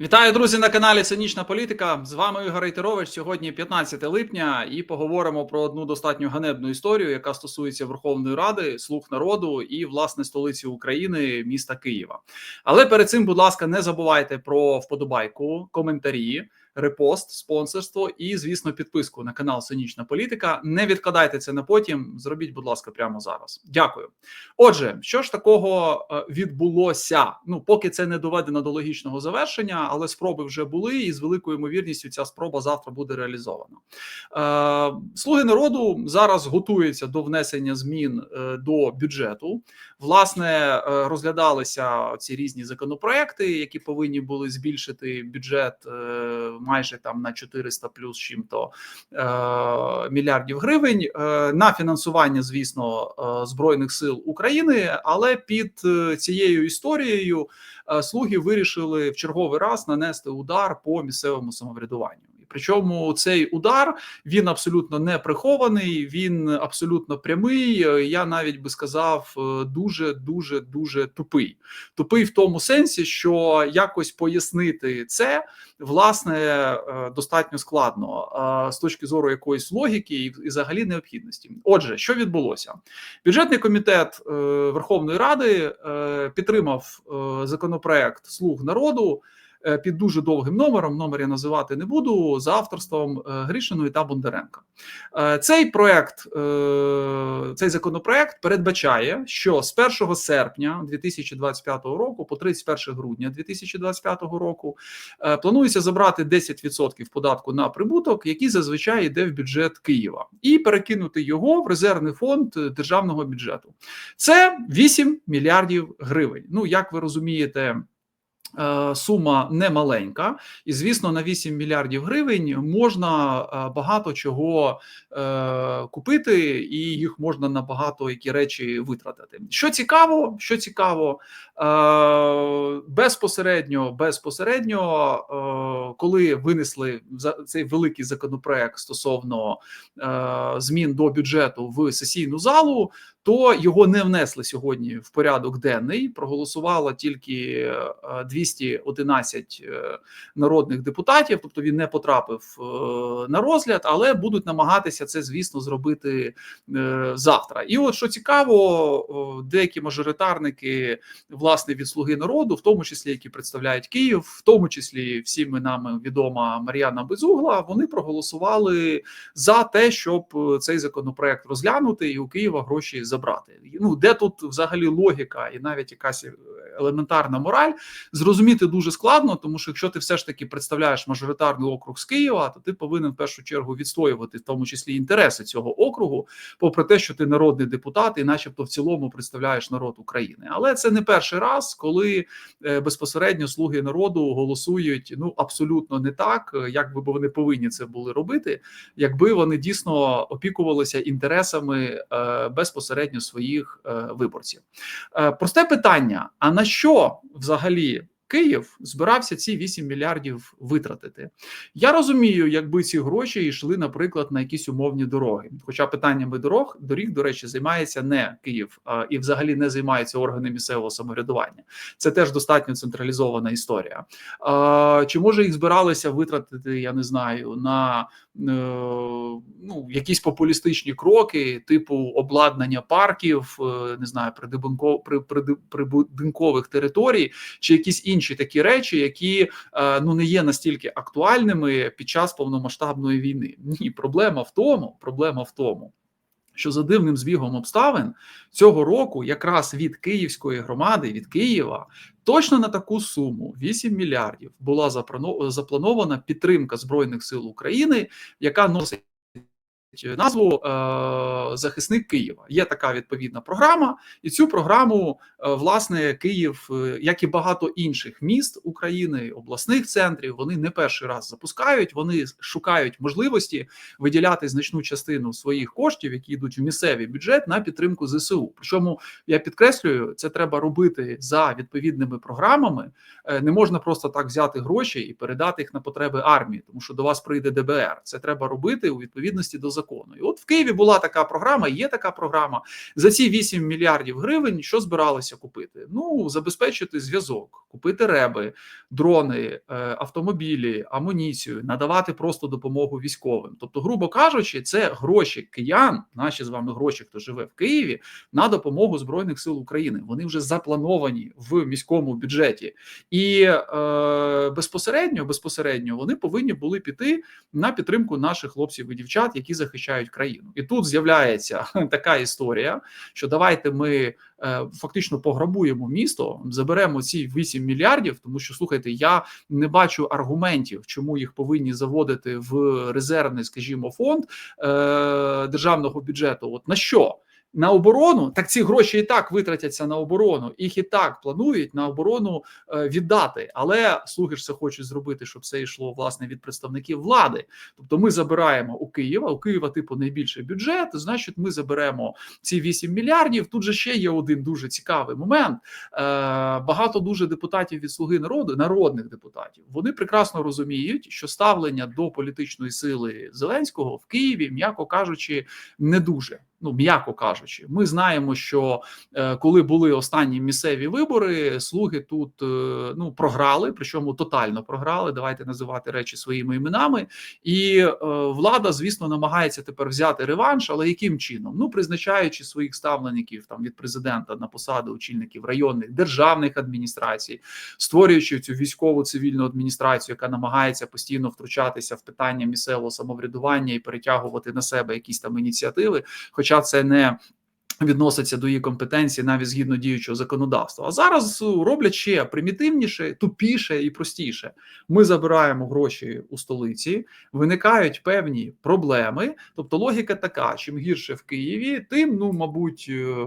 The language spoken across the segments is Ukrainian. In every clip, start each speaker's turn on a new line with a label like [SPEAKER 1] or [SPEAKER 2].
[SPEAKER 1] Вітаю, друзі, на каналі Цинічна Політика. З вами Ігор Рейтерович. Сьогодні 15 липня, і поговоримо про одну достатньо ганебну історію, яка стосується Верховної Ради, слуг народу і власне столиці України, міста Києва. Але перед цим, будь ласка, не забувайте про вподобайку, коментарі. Репост, спонсорство і, звісно, підписку на канал Цинічна Політика. Не відкладайте це на потім. Зробіть, будь ласка, прямо зараз. Дякую. Отже, що ж такого е, відбулося? Ну, поки це не доведено до логічного завершення, але спроби вже були, і з великою ймовірністю ця спроба завтра буде реалізована. Е, Слуги народу зараз готуються до внесення змін е, до бюджету. Власне, розглядалися ці різні законопроекти, які повинні були збільшити бюджет майже там на 400 плюс чим-то е, мільярдів гривень е, на фінансування, звісно, е, збройних сил України. Але під е, цією історією е, слуги вирішили в черговий раз нанести удар по місцевому самоврядуванню. Причому цей удар він абсолютно не прихований, він абсолютно прямий. е, Я навіть би сказав, е, дуже дуже дуже тупий. Тупий в тому сенсі, що якось пояснити це власне е, достатньо складно з точки зору якоїсь логіки і взагалі необхідності. Отже, що відбулося? Бюджетний комітет Верховної Ради підтримав законопроект Слуг народу. Е, Під дуже довгим номером номер я називати не буду за авторством е, Гришиної та Бондаренка. Е, Цей проект, цей законопроект передбачає, що з 1 серпня 2025 року по 31 грудня 2025 року планується забрати 10% податку на прибуток, який зазвичай йде в бюджет Києва, і перекинути його в резервний фонд державного бюджету. Це 8 мільярдів гривень. Ну як ви розумієте. Е, Сума не маленька, і звісно, на 8 мільярдів гривень можна е, багато чого е, купити, і їх можна на багато які речі витратити. Що цікаво, що цікаво, безпосередньо, безпосередньо, коли винесли цей великий законопроект стосовно змін до бюджету в сесійну залу, то його не внесли сьогодні в порядок денний. Проголосувало тільки е, 211 е, народних депутатів, тобто він не потрапив е, на розгляд, але будуть намагатися це, звісно, зробити е, завтра. І от що цікаво, деякі мажоритарники власне від слуги народу, в тому числі які представляють Київ, в тому числі всіми нами відома Мар'яна Безугла, вони проголосували за те, щоб е, цей законопроект розглянути і у Києва гроші забрати. Ну де тут взагалі логіка і навіть якась е, елементарна мораль зрозуміти дуже складно, тому що якщо ти все ж таки представляєш мажоритарний округ з Києва, то ти повинен в першу чергу відстоювати в тому числі інтереси цього округу, попри те, що ти народний депутат і, начебто, в цілому представляєш народ України. Але це не перший раз, коли е, безпосередньо слуги народу голосують ну абсолютно не так, як би вони повинні це були робити, якби вони дійсно опікувалися інтересами е, безпосередньо своїх е, виборців. Е, Просте питання: а на що взагалі? Київ збирався ці 8 мільярдів витратити. Я розумію, якби ці гроші йшли, наприклад, на якісь умовні дороги. Хоча питаннями дорог доріг, до речі, займається не Київ а, і взагалі не займаються органи місцевого самоврядування. Це теж достатньо централізована історія. А, Чи може їх збиралися витратити? Я не знаю на е, ну, якісь популістичні кроки, типу обладнання парків, е, не знаю, прибудинкових територій, чи якісь інші такі речі, які е, ну не є настільки актуальними під час повномасштабної війни. Ні, проблема в тому, проблема в тому. Що за дивним збігом обставин цього року, якраз від Київської громади, від Києва, точно на таку суму 8 мільярдів була запланована підтримка збройних сил України, яка носить назву е, Захисник Києва. Є така відповідна програма, і цю програму е, власне Київ, е, як і багато інших міст України, обласних центрів, вони не перший раз запускають. Вони шукають можливості виділяти значну частину своїх коштів, які йдуть в місцевий бюджет, на підтримку ЗСУ. Причому я підкреслюю, це треба робити за відповідними програмами. Е, Не можна просто так взяти гроші і передати їх на потреби армії, тому що до вас прийде ДБР. Це треба робити у відповідності до закону. І от в Києві була така програма, є така програма. За ці 8 мільярдів гривень що збиралися купити? Ну забезпечити зв'язок, купити реби, дрони, е, автомобілі, амуніцію, надавати просто допомогу військовим. Тобто, грубо кажучи, це гроші киян, наші з вами гроші, хто живе в Києві, на допомогу збройних сил України. Вони вже заплановані в міському бюджеті, і е, безпосередньо безпосередньо вони повинні були піти на підтримку наших хлопців і дівчат, які захищають країну. І тут з'являється така історія, що давайте ми е, фактично пограбуємо місто, заберемо ці 8 мільярдів, тому що слухайте, я не бачу аргументів, чому їх повинні заводити в резервний, скажімо, фонд е, державного бюджету. От на що? На оборону так ці гроші і так витратяться на оборону, їх і так планують на оборону е, віддати. Але слуги ж це хочуть зробити, щоб це йшло власне від представників влади. Тобто, ми забираємо у Києва. У Києва, типу, найбільший бюджет. Значить, ми заберемо ці 8 мільярдів. Тут же ще є один дуже цікавий момент. Е, Багато дуже депутатів від слуги народу, народних депутатів, вони прекрасно розуміють, що ставлення до політичної сили Зеленського в Києві, м'яко кажучи, не дуже. Ну, м'яко кажучи, ми знаємо, що е, коли були останні місцеві вибори, слуги тут е, ну програли, причому тотально програли. Давайте називати речі своїми іменами. І е, влада, звісно, намагається тепер взяти реванш, але яким чином? Ну призначаючи своїх ставленників там від президента на посади очільників районних державних адміністрацій, створюючи цю військову цивільну адміністрацію, яка намагається постійно втручатися в питання місцевого самоврядування і перетягувати на себе якісь там ініціативи. Хоча це не Відноситься до її компетенції навіть згідно діючого законодавства. А зараз роблять ще примітивніше, тупіше і простіше. Ми забираємо гроші у столиці, виникають певні проблеми. Тобто, логіка така: чим гірше в Києві, тим ну, мабуть, е,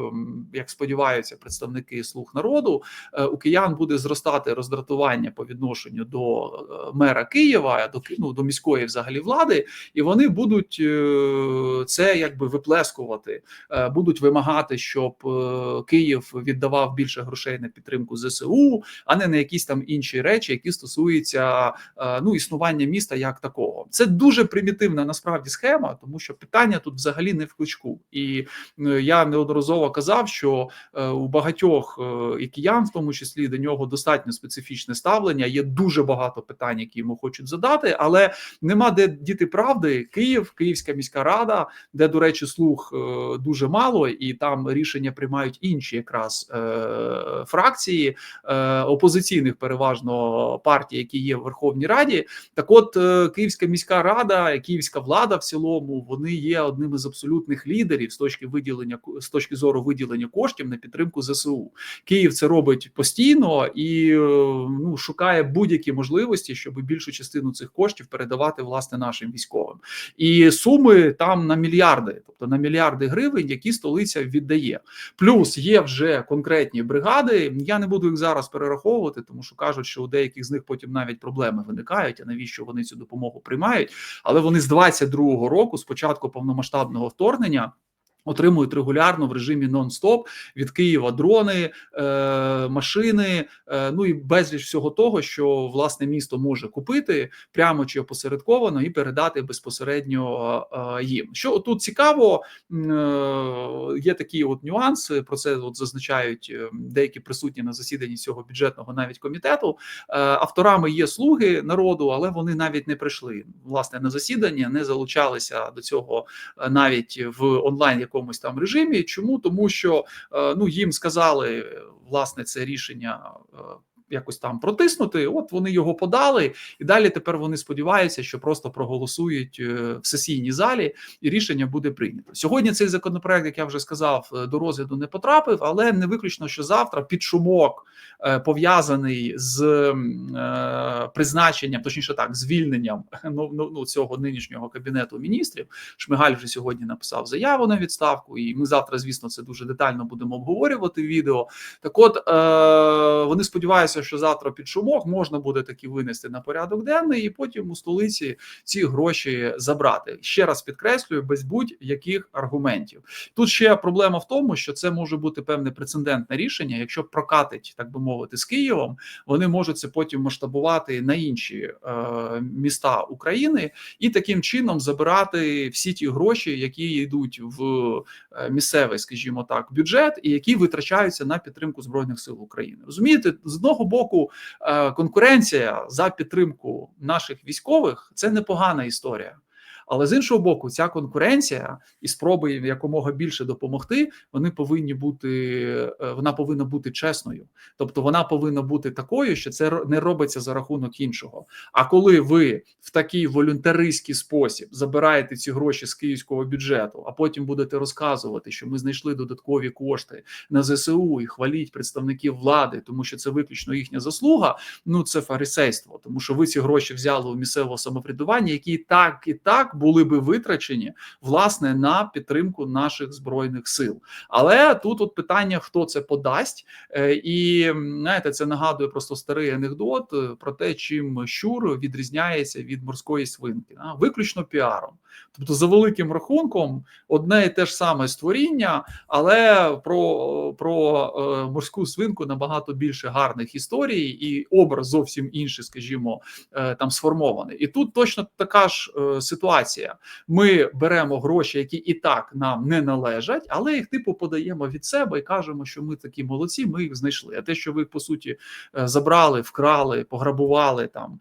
[SPEAKER 1] як сподіваються представники слуг народу, е, у киян буде зростати роздратування по відношенню до е, мера Києва, до ну, до міської взагалі влади, і вони будуть це якби виплескувати, будуть вимагати вимагати, щоб е, Київ віддавав більше грошей на підтримку ЗСУ, а не на якісь там інші речі, які стосуються е, ну існування міста як такого. Це дуже примітивна насправді схема, тому що питання тут взагалі не в кличку. І е, я неодноразово казав, що у багатьох і киян, в тому числі до нього достатньо специфічне ставлення. Є дуже багато питань, які йому хочуть задати, але нема де діти правди. Київ, Київська міська рада, де до речі, слух дуже мало і там рішення приймають інші якраз е, фракції е, опозиційних, переважно партій, які є в Верховній Раді. Так, от е, Київська міська рада, Київська влада в цілому, вони є одним із абсолютних лідерів з точки виділення з точки зору виділення коштів на підтримку ЗСУ. Київ це робить постійно і ну шукає будь-які можливості, щоб більшу частину цих коштів передавати власне нашим військовим. І суми там на мільярди, тобто на мільярди гривень, які столиця віддає. Плюс є вже конкретні бригади. Я не буду їх зараз перераховувати, тому що кажуть, що у деяких з них потім навіть проблеми виникають. А навіщо вони цю допомогу приймають? Але вони з 22-го року, з початку повномасштабного вторгнення. Отримують регулярно в режимі нон-стоп від Києва дрони, е, машини, е, ну і безліч всього того, що власне місто може купити прямо чи опосередковано і передати безпосередньо е, їм. Що тут цікаво, е, є такі от нюанси. Про це от зазначають е, деякі присутні на засіданні цього бюджетного навіть комітету. Е, авторами є слуги народу, але вони навіть не прийшли власне на засідання, не залучалися до цього е, навіть в онлайн якомусь там режимі. Чому тому, що е, ну їм сказали власне це рішення е, якось там протиснути. От вони його подали, і далі тепер вони сподіваються, що просто проголосують е, в сесійній залі, і рішення буде прийнято. Сьогодні цей законопроект, як я вже сказав, е, до розгляду не потрапив, але не виключно, що завтра під шумок е, пов'язаний з призначенням, точніше так, звільненням ну, ну, ну, цього нинішнього кабінету міністрів. Шмигаль вже сьогодні написав заяву на відставку, і ми завтра, звісно, це дуже детально будемо обговорювати. Відео так, от вони сподіваються що завтра під шумок можна буде таки винести на порядок денний, і потім у столиці ці гроші забрати. Ще раз підкреслюю, без будь-яких аргументів. Тут ще проблема в тому, що це може бути певне прецедентне рішення. Якщо прокатить, так би мовити, з Києвом, вони можуть це потім масштабувати на інші е, міста України і таким чином забирати всі ті гроші, які йдуть в е, місцевий, скажімо так, бюджет, і які витрачаються на підтримку збройних сил України. Розумієте, з одного боку, е, конкуренція за підтримку наших військових це непогана історія. Але з іншого боку, ця конкуренція і спроби якомога більше допомогти, вони повинні бути, е, вона повинна бути чесною. Тобто вона повинна бути такою, що це не робиться за рахунок іншого. А коли ви в такий волюнтаристський спосіб забираєте ці гроші з київського бюджету, а потім будете розказувати, що ми знайшли додаткові кошти на ЗСУ і хваліть представників влади, тому що це виключно їхня заслуга. Ну це фарисейство, тому що ви ці гроші взяли у місцевого самоврядування, які і так і так були би витрачені власне на підтримку наших збройних сил. Але тут от питання, хто це подасть, Е, і знаєте, це нагадує просто старий анекдот е, про те, чим щур відрізняється від морської свинки, виключно піаром. Тобто, за великим рахунком, одне і те ж саме створіння, але про, про е, морську свинку набагато більше гарних історій, і образ зовсім інший, скажімо, там сформований. І тут точно така ж е, ситуація. Ми беремо гроші, які і так нам не належать, але їх типу подаємо від себе і кажемо, що ми такі молодці, ми їх знайшли. А те, що ви по суті е, забрали, вкрали, пограбували там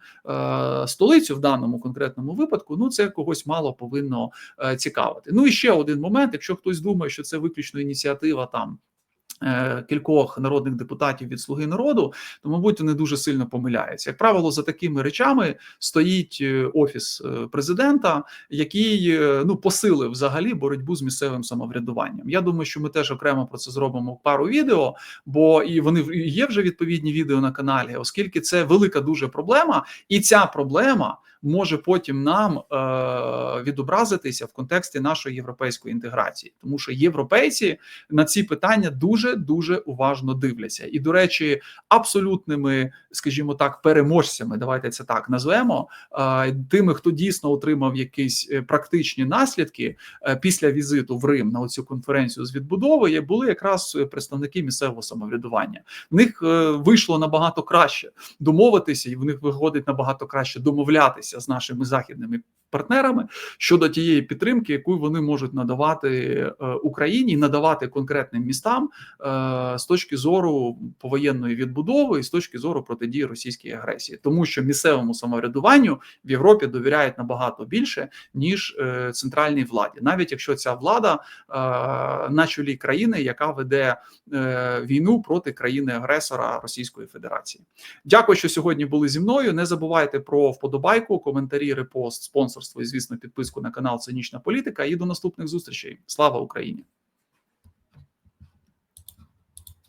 [SPEAKER 1] е, столицю в даному конкретному випадку, ну це когось мало повинно е, цікавити. Ну і ще один момент: якщо хтось думає, що це виключно ініціатива там. Е, Кількох народних депутатів від Слуги народу, то мабуть вони дуже сильно помиляються. Як правило, за такими речами стоїть е, офіс е, президента, який ну посилив взагалі боротьбу з місцевим самоврядуванням. Я думаю, що ми теж окремо про це зробимо пару відео, бо і вони є вже відповідні відео на каналі, оскільки це велика дуже проблема, і ця проблема може потім нам е, відобразитися в контексті нашої європейської інтеграції, тому що європейці на ці питання дуже дуже уважно дивляться. І до речі, абсолютними, скажімо так, переможцями, давайте це так назвемо, е, тими, хто дійсно отримав якісь е, практичні наслідки після візиту в Рим на оцю конференцію з відбудови, були якраз представники місцевого самоврядування. В них вийшло набагато краще домовитися, і в них виходить набагато краще домовлятися з нашими західними партнерами щодо тієї підтримки, яку вони можуть надавати е, Україні, надавати конкретним містам е, з точки зору повоєнної відбудови і з точки зору протидії російській агресії, тому що місцевому самоврядуванню в Європі довіряють набагато більше ніж е, центральній владі, навіть якщо ця влада на чолі країни, яка веде війну проти країни-агресора Російської Федерації. Дякую, що сьогодні були зі мною. Не забувайте про вподобайку, коментарі, репост, спонсорство і звісно підписку на канал Цинічна Політика. І до наступних зустрічей. Слава Україні!